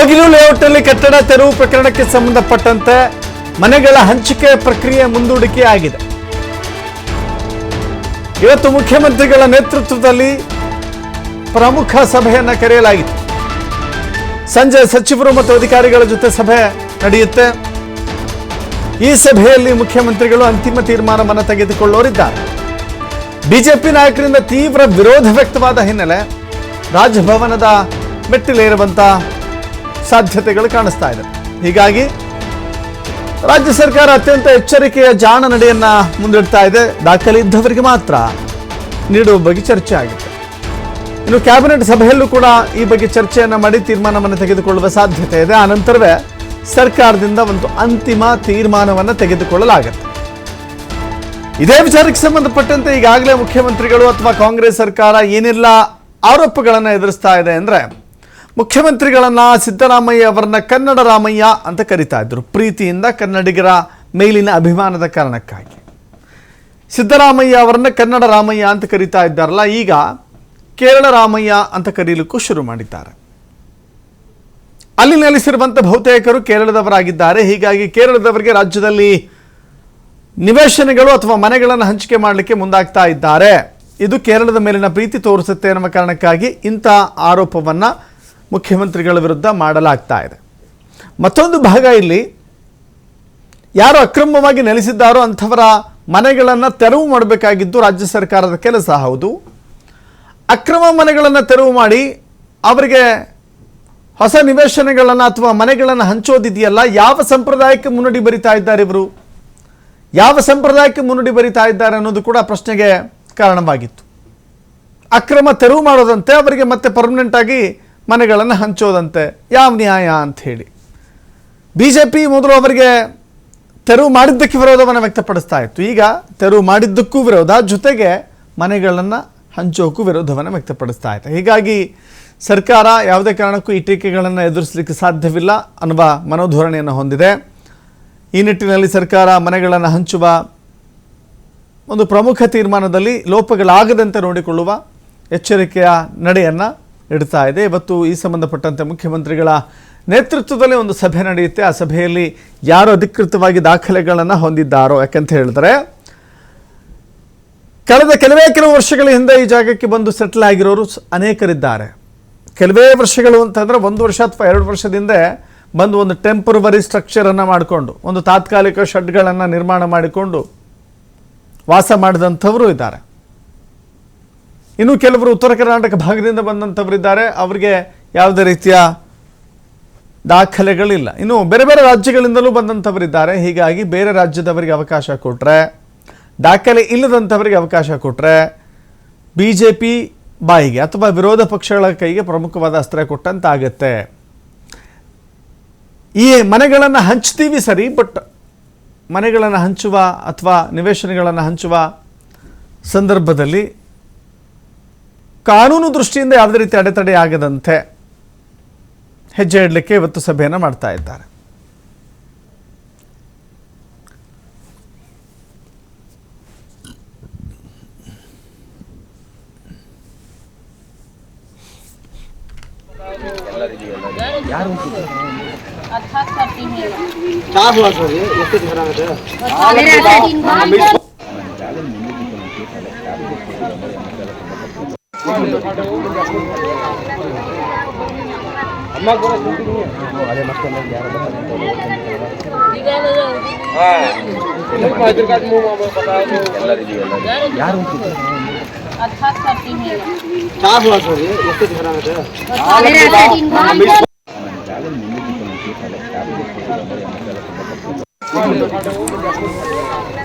ಕೋಗಿಲು ಲೇಔಟ್ನಲ್ಲಿ ಕಟ್ಟಡ ತೆರವು ಪ್ರಕರಣಕ್ಕೆ ಸಂಬಂಧಪಟ್ಟಂತೆ ಮನೆಗಳ ಹಂಚಿಕೆ ಪ್ರಕ್ರಿಯೆ ಮುಂದೂಡಿಕೆ ಆಗಿದೆ. ಇವತ್ತು ಮುಖ್ಯಮಂತ್ರಿಗಳ ನೇತೃತ್ವದಲ್ಲಿ ಪ್ರಮುಖ ಸಭೆಯನ್ನ ಕರೆಯಲಾಗಿತ್ತು. ಸಂಜೆ ಸಚಿವರು ಮತ್ತು ಅಧಿಕಾರಿಗಳ ಜೊತೆ ಸಭೆ ನಡೆಯುತ್ತೆ. ಈ ಸಭೆಯಲ್ಲಿ ಮುಖ್ಯಮಂತ್ರಿಗಳು ಅಂತಿಮ ತೀರ್ಮಾನವನ್ನು ತೆಗೆದುಕೊಳ್ಳೋರಿದ್ದಾರೆ. ಬಿಜೆಪಿ ನಾಯಕರಿಂದ ತೀವ್ರ ವಿರೋಧ ವ್ಯಕ್ತವಾದ ಹಿನ್ನೆಲೆ ರಾಜಭವನದ ಮೆಟ್ಟಿಲೇರುವಂತ ಸಾಧ್ಯತೆಗಳು ಕಾಣಿಸ್ತಾ ಇದೆ. ಹೀಗಾಗಿ ರಾಜ್ಯ ಸರ್ಕಾರ ಅತ್ಯಂತ ಎಚ್ಚರಿಕೆಯ ಜಾಣ ನಡೆಯನ್ನ ಮುಂದಿಡ್ತಾ ಇದೆ. ದಾಖಲೆ ಇದ್ದವರಿಗೆ ಮಾತ್ರ ನೀಡುವ ಬಗ್ಗೆ ಚರ್ಚೆ ಆಗಿದೆ ಇನ್ನು ಕ್ಯಾಬಿನೆಟ್ ಸಭೆಯಲ್ಲೂ ಕೂಡ ಈ ಬಗ್ಗೆ ಚರ್ಚೆಯನ್ನ ಮಾಡಿ ತೀರ್ಮಾನವನ್ನು ತೆಗೆದುಕೊಳ್ಳುವ ಸಾಧ್ಯತೆ ಇದೆ. ಆನಂತರವೇ ಸರ್ಕಾರದಿಂದ ಒಂದು ಅಂತಿಮ ತೀರ್ಮಾನವನ್ನು ತೆಗೆದುಕೊಳ್ಳಲಾಗುತ್ತೆ. ಇದೇ ವಿಚಾರಕ್ಕೆ ಸಂಬಂಧಪಟ್ಟಂತೆ ಈಗಾಗಲೇ ಮುಖ್ಯಮಂತ್ರಿಗಳು ಅಥವಾ ಕಾಂಗ್ರೆಸ್ ಸರ್ಕಾರ ಏನೆಲ್ಲ ಆರೋಪಗಳನ್ನು ಎದುರಿಸ್ತಾ ಇದೆ ಅಂದ್ರೆ ಮುಖ್ಯಮಂತ್ರಿಗಳನ್ನ ಸಿದ್ದರಾಮಯ್ಯ ಅವರನ್ನ ಕನ್ನಡ ರಾಮಯ್ಯ ಅಂತ ಕರಿತಾ ಇದ್ರು. ಪ್ರೀತಿಯಿಂದ ಕನ್ನಡಿಗರ ಮೇಲಿನ ಅಭಿಮಾನದ ಕಾರಣಕ್ಕಾಗಿ. ಸಿದ್ದರಾಮಯ್ಯ ಅವರನ್ನ ಕನ್ನಡ ರಾಮಯ್ಯ ಅಂತ ಕರಿತಾ ಇದ್ದಾರಲ್ಲ, ಈಗ ಕೇರಳ ರಾಮಯ್ಯ ಅಂತ ಕರೀಲಿಕ್ಕೂ ಶುರು ಮಾಡಿದ್ದಾರೆ. ಅಲ್ಲಿ ನೆಲೆಸಿರುವಂಥ ಬಹುತೇಕರು ಕೇರಳದವರಾಗಿದ್ದಾರೆ. ಹೀಗಾಗಿ ಕೇರಳದವರಿಗೆ ರಾಜ್ಯದಲ್ಲಿ ನಿವೇಶನಗಳು ಅಥವಾ ಮನೆಗಳನ್ನು ಹಂಚಿಕೆ ಮಾಡಲಿಕ್ಕೆ ಮುಂದಾಗ್ತಾ ಇದ್ದಾರೆ. ಇದು ಕೇರಳದ ಮೇಲಿನ ಪ್ರೀತಿ ತೋರಿಸುತ್ತೆ ಎನ್ನುವ ಕಾರಣಕ್ಕಾಗಿ ಇಂಥ ಆರೋಪವನ್ನು ಮುಖ್ಯಮಂತ್ರಿಗಳ ವಿರುದ್ಧ ಮಾಡಲಾಗ್ತಾ ಇದೆ. ಮತ್ತೊಂದು ಭಾಗ ಇಲ್ಲಿ, ಯಾರು ಅಕ್ರಮವಾಗಿ ನೆಲೆಸಿದ್ದಾರೋ ಅಂಥವರ ಮನೆಗಳನ್ನು ತೆರವು ಮಾಡಬೇಕಾಗಿದ್ದು ರಾಜ್ಯ ಸರ್ಕಾರದ ಕೆಲಸ ಹೌದು. ಅಕ್ರಮ ಮನೆಗಳನ್ನು ತೆರವು ಮಾಡಿ ಅವರಿಗೆ ಹೊಸ ನಿವೇಶನಗಳನ್ನು ಅಥವಾ ಮನೆಗಳನ್ನು ಹಂಚೋದಿದೆಯಲ್ಲ, ಯಾವ ಸಂಪ್ರದಾಯಕ್ಕೆ ಮುನ್ನುಡಿ ಬರಿತಾ ಇದ್ದಾರೆ ಇವರು? ಯಾವ ಸಂಪ್ರದಾಯಕ್ಕೆ ಮುನ್ನುಡಿ ಬರಿತಾ ಇದ್ದಾರೆ ಅನ್ನೋದು ಕೂಡ ಪ್ರಶ್ನೆಗೆ ಕಾರಣವಾಗಿತ್ತು. ಅಕ್ರಮ ತೆರವು ಮಾಡೋದಂತೆ ಅವರಿಗೆ ಮತ್ತೆ ಪರ್ಮನೆಂಟ್ ಆಗಿ ಮನೆಗಳನ್ನು ಹಂಚೋದಂತೆ. ಯಾವ ನ್ಯಾಯ ಅಂತ ಹೇಳಿ ಬಿ ಜೆ ಪಿ ಮೊದಲು ಅವರಿಗೆ ತೆರವು ಮಾಡಿದ್ದಕ್ಕೆ ವಿರೋಧವನ್ನು ವ್ಯಕ್ತಪಡಿಸ್ತಾ ಇತ್ತು. ಈಗ ತೆರವು ಮಾಡಿದ್ದಕ್ಕೂ ವಿರೋಧ, ಜೊತೆಗೆ ಮನೆಗಳನ್ನು ಹಂಚೋಕ್ಕೂ ವಿರೋಧವನ್ನು ವ್ಯಕ್ತಪಡಿಸ್ತಾ ಇತ್ತು. ಹೀಗಾಗಿ ಸರ್ಕಾರ ಯಾವುದೇ ಕಾರಣಕ್ಕೂ ಈ ಟೀಕೆಗಳನ್ನು ಎದುರಿಸಲಿಕ್ಕೆ ಸಾಧ್ಯವಿಲ್ಲ ಅನ್ನುವ ಮನೋಧೋರಣೆಯನ್ನು ಹೊಂದಿದೆ. ಈ ನಿಟ್ಟಿನಲ್ಲಿ ಸರ್ಕಾರ ಮನೆಗಳನ್ನು ಹಂಚುವ ಒಂದು ಪ್ರಮುಖ ತೀರ್ಮಾನದಲ್ಲಿ ಲೋಪಗಳಾಗದಂತೆ ನೋಡಿಕೊಳ್ಳುವ ಎಚ್ಚರಿಕೆಯ ನಡೆಯನ್ನು ಇಡ್ತಾ ಇದೆ. ಇವತ್ತು ಈ ಸಂಬಂಧಪಟ್ಟಂತೆ ಮುಖ್ಯಮಂತ್ರಿಗಳ ನೇತೃತ್ವದಲ್ಲಿ ಒಂದು ಸಭೆ ನಡೆಯುತ್ತೆ. ಆ ಸಭೆಯಲ್ಲಿ ಯಾರು ಅಧಿಕೃತವಾಗಿ ದಾಖಲೆಗಳನ್ನು ಹೊಂದಿದ್ದಾರೋ, ಯಾಕಂತ ಹೇಳಿದ್ರೆ, ಕಳೆದ ಕೆಲವೇ ಕೆಲವು ವರ್ಷಗಳ ಹಿಂದೆ ಈ ಜಾಗಕ್ಕೆ ಬಂದು ಸೆಟ್ಲ್ ಆಗಿರೋರು ಅನೇಕರಿದ್ದಾರೆ. ಕೆಲವೇ ವರ್ಷಗಳು ಅಂತಂದರೆ ಒಂದು ವರ್ಷ ಅಥವಾ ಎರಡು ವರ್ಷದಿಂದ ಬಂದು ಒಂದು ಟೆಂಪ್ರವರಿ ಸ್ಟ್ರಕ್ಚರನ್ನು ಮಾಡಿಕೊಂಡು, ಒಂದು ತಾತ್ಕಾಲಿಕ ಶೆಡ್ಗಳನ್ನು ನಿರ್ಮಾಣ ಮಾಡಿಕೊಂಡು ವಾಸ ಮಾಡಿದಂಥವರು ಇದ್ದಾರೆ. ಇನ್ನು ಕೆಲವರು ಉತ್ತರ ಕರ್ನಾಟಕ ಭಾಗದಿಂದ ಬಂದಂಥವರಿದ್ದಾರೆ. ಅವರಿಗೆ ಯಾವುದೇ ರೀತಿಯ ದಾಖಲೆಗಳಿಲ್ಲ. ಇನ್ನು ಬೇರೆ ಬೇರೆ ರಾಜ್ಯಗಳಿಂದಲೂ ಬಂದಂಥವರಿದ್ದಾರೆ. ಹೀಗಾಗಿ ಬೇರೆ ರಾಜ್ಯದವರಿಗೆ ಅವಕಾಶ ಕೊಟ್ಟರೆ ದಾಖಲೆ ಇಲ್ಲದಂಥವರಿಗೆ ಅವಕಾಶ ಕೊಟ್ಟರೆ ಬಿ ಜೆ ಪಿ ಬಾಯಿಗೆ ಅಥವಾ ವಿರೋಧ ಪಕ್ಷಗಳ ಕೈಗೆ ಪ್ರಮುಖವಾದ ಅಸ್ತ್ರ ಕೊಟ್ಟಂತಾಗತ್ತೆ. ಈ ಮನೆಗಳನ್ನು ಹಂಚ್ತೀವಿ ಸರಿ, ಬಟ್ ಮನೆಗಳನ್ನು ಹಂಚುವ ಅಥವಾ ನಿವೇಶನಗಳನ್ನು ಹಂಚುವ ಸಂದರ್ಭದಲ್ಲಿ ಕಾನೂನು ದೃಷ್ಟಿಯಿಂದ ಯಾವುದೇ ರೀತಿ ಅಡೆತಡೆ ಆಗದಂತೆ ಹೆಜ್ಜೆ ಇಡಲಿಕ್ಕೆ ಇವತ್ತು ಸಭೆಯನ್ನು ಮಾಡ್ತಾ ಇದ್ದಾರೆ अच्छा करती है क्या हुआ सर ये ಎಷ್ಟು ದಿನ ಆಗುತ್ತೆ अच्छा करती है चार हुआ सॉरी उसके दिखाना है